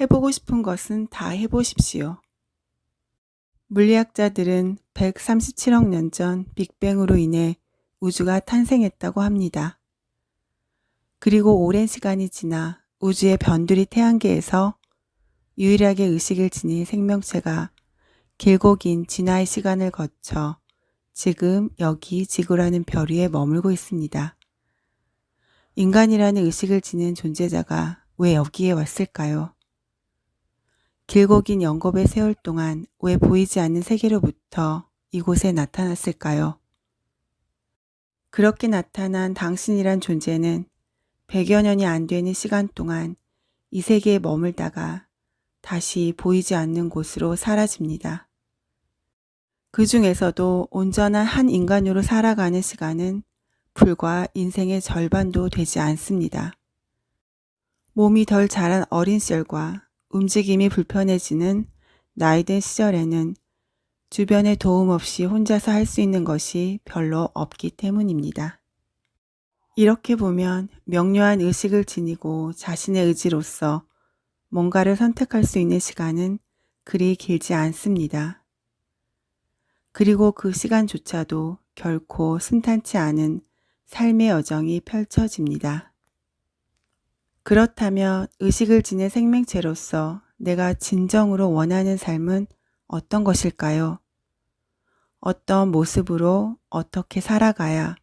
해보고 싶은 것은 다 해보십시오. 물리학자들은 137억 년 전 빅뱅으로 인해 우주가 탄생했다고 합니다. 그리고 오랜 시간이 지나 우주의 변두리 태양계에서 유일하게 의식을 지닌 생명체가 길고 긴 진화의 시간을 거쳐 지금 여기 지구라는 별 위에 머물고 있습니다. 인간이라는 의식을 지닌 존재자가 왜 여기에 왔을까요? 길고 긴 영겁의 세월 동안 왜 보이지 않는 세계로부터 이곳에 나타났을까요? 그렇게 나타난 당신이란 존재는 100여 년이 안 되는 시간 동안 이 세계에 머물다가 다시 보이지 않는 곳으로 사라집니다. 그 중에서도 온전한 한 인간으로 살아가는 시간은 불과 인생의 절반도 되지 않습니다. 몸이 덜 자란 어린 시절과 움직임이 불편해지는 나이든 시절에는 주변의 도움 없이 혼자서 할 수 있는 것이 별로 없기 때문입니다. 이렇게 보면 명료한 의식을 지니고 자신의 의지로서 뭔가를 선택할 수 있는 시간은 그리 길지 않습니다. 그리고 그 시간조차도 결코 순탄치 않은 삶의 여정이 펼쳐집니다. 그렇다면 의식을 지닌 생명체로서 내가 진정으로 원하는 삶은 어떤 것일까요? 어떤 모습으로 어떻게 살아가야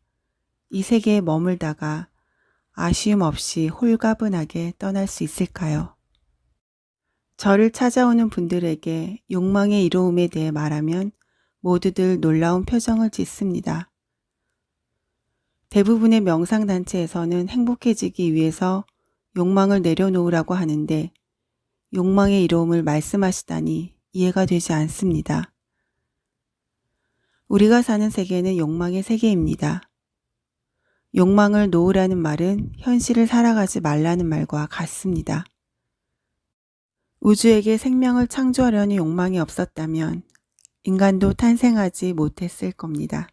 이 세계에 머물다가 아쉬움 없이 홀가분하게 떠날 수 있을까요? 저를 찾아오는 분들에게 욕망의 이로움에 대해 말하면 모두들 놀라운 표정을 짓습니다. 대부분의 명상단체에서는 행복해지기 위해서 욕망을 내려놓으라고 하는데 욕망의 이로움을 말씀하시다니 이해가 되지 않습니다. 우리가 사는 세계는 욕망의 세계입니다. 욕망을 놓으라는 말은 현실을 살아가지 말라는 말과 같습니다. 우주에게 생명을 창조하려는 욕망이 없었다면 인간도 탄생하지 못했을 겁니다.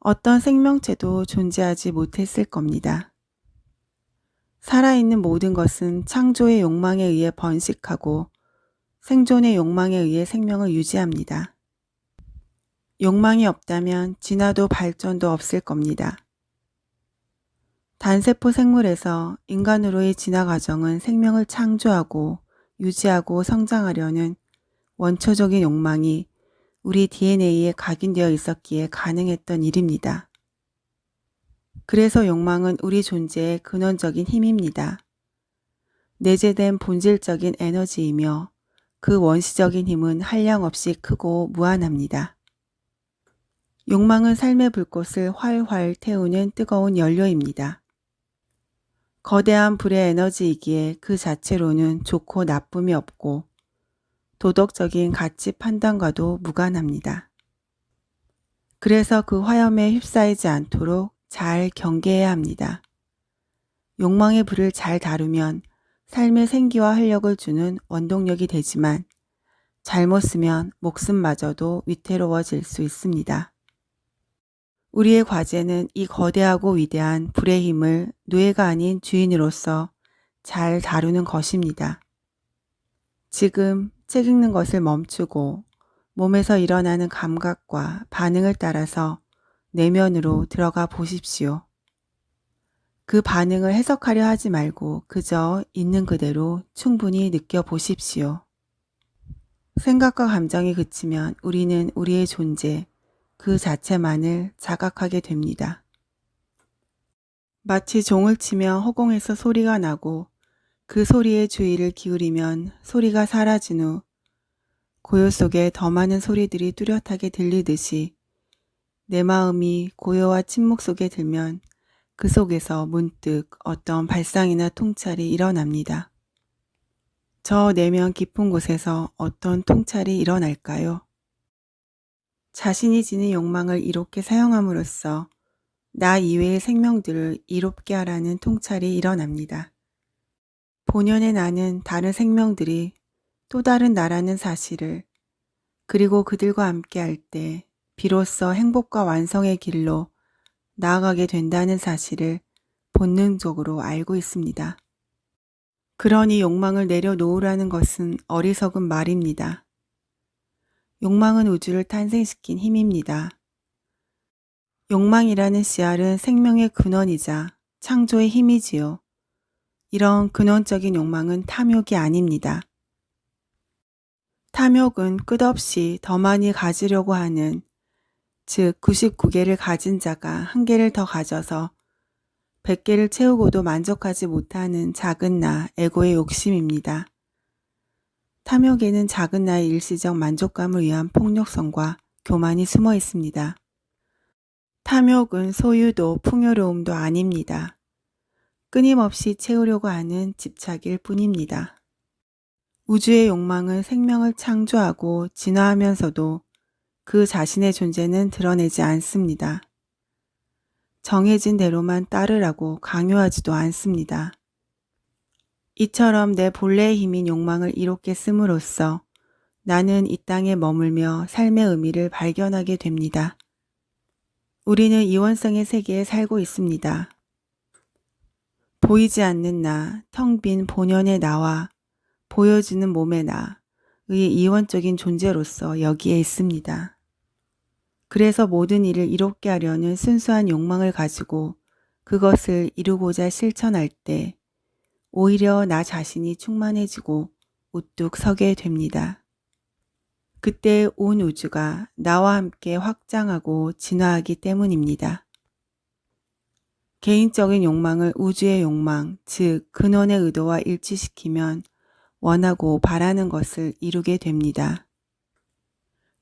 어떤 생명체도 존재하지 못했을 겁니다. 살아있는 모든 것은 창조의 욕망에 의해 번식하고 생존의 욕망에 의해 생명을 유지합니다. 욕망이 없다면 진화도 발전도 없을 겁니다. 단세포 생물에서 인간으로의 진화 과정은 생명을 창조하고 유지하고 성장하려는 원초적인 욕망이 우리 DNA에 각인되어 있었기에 가능했던 일입니다. 그래서 욕망은 우리 존재의 근원적인 힘입니다. 내재된 본질적인 에너지이며 그 원시적인 힘은 한량 없이 크고 무한합니다. 욕망은 삶의 불꽃을 활활 태우는 뜨거운 연료입니다. 거대한 불의 에너지이기에 그 자체로는 좋고 나쁨이 없고 도덕적인 가치 판단과도 무관합니다. 그래서 그 화염에 휩싸이지 않도록 잘 경계해야 합니다. 욕망의 불을 잘 다루면 삶의 생기와 활력을 주는 원동력이 되지만 잘못 쓰면 목숨마저도 위태로워질 수 있습니다. 우리의 과제는 이 거대하고 위대한 불의 힘을 노예가 아닌 주인으로서 잘 다루는 것입니다. 지금 책 읽는 것을 멈추고 몸에서 일어나는 감각과 반응을 따라서 내면으로 들어가 보십시오. 그 반응을 해석하려 하지 말고 그저 있는 그대로 충분히 느껴보십시오. 생각과 감정이 그치면 우리는 우리의 존재, 그 자체만을 자각하게 됩니다. 마치 종을 치며 허공에서 소리가 나고 그 소리에 주의를 기울이면 소리가 사라진 후 고요 속에 더 많은 소리들이 뚜렷하게 들리듯이 내 마음이 고요와 침묵 속에 들면 그 속에서 문득 어떤 발상이나 통찰이 일어납니다. 저 내면 깊은 곳에서 어떤 통찰이 일어날까요? 자신이 지닌 욕망을 이롭게 사용함으로써 나 이외의 생명들을 이롭게 하라는 통찰이 일어납니다. 본연의 나는 다른 생명들이 또 다른 나라는 사실을 그리고 그들과 함께 할 때 비로소 행복과 완성의 길로 나아가게 된다는 사실을 본능적으로 알고 있습니다. 그러니 욕망을 내려놓으라는 것은 어리석은 말입니다. 욕망은 우주를 탄생시킨 힘입니다. 욕망이라는 씨알은 생명의 근원이자 창조의 힘이지요. 이런 근원적인 욕망은 탐욕이 아닙니다. 탐욕은 끝없이 더 많이 가지려고 하는, 즉 99개를 가진 자가 한 개를 더 가져서 100개를 채우고도 만족하지 못하는 작은 나, 에고의 욕심입니다. 탐욕에는 작은 나의 일시적 만족감을 위한 폭력성과 교만이 숨어 있습니다. 탐욕은 소유도 풍요로움도 아닙니다. 끊임없이 채우려고 하는 집착일 뿐입니다. 우주의 욕망은 생명을 창조하고 진화하면서도 그 자신의 존재는 드러내지 않습니다. 정해진 대로만 따르라고 강요하지도 않습니다. 이처럼 내 본래의 힘인 욕망을 이롭게 씀으로써 나는 이 땅에 머물며 삶의 의미를 발견하게 됩니다. 우리는 이원성의 세계에 살고 있습니다. 보이지 않는 나, 텅 빈 본연의 나와 보여지는 몸의 나의 이원적인 존재로서 여기에 있습니다. 그래서 모든 일을 이롭게 하려는 순수한 욕망을 가지고 그것을 이루고자 실천할 때 오히려 나 자신이 충만해지고 우뚝 서게 됩니다. 그때 온 우주가 나와 함께 확장하고 진화하기 때문입니다. 개인적인 욕망을 우주의 욕망, 즉 근원의 의도와 일치시키면 원하고 바라는 것을 이루게 됩니다.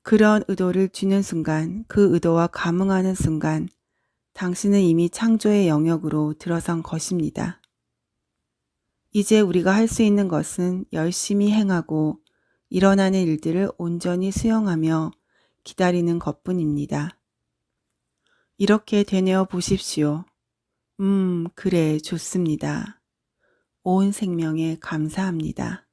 그런 의도를 쥐는 순간, 그 의도와 감응하는 순간, 당신은 이미 창조의 영역으로 들어선 것입니다. 이제 우리가 할 수 있는 것은 열심히 행하고 일어나는 일들을 온전히 수용하며 기다리는 것뿐입니다. 이렇게 되뇌어 보십시오. 음, 그래, 좋습니다. 온 생명에 감사합니다.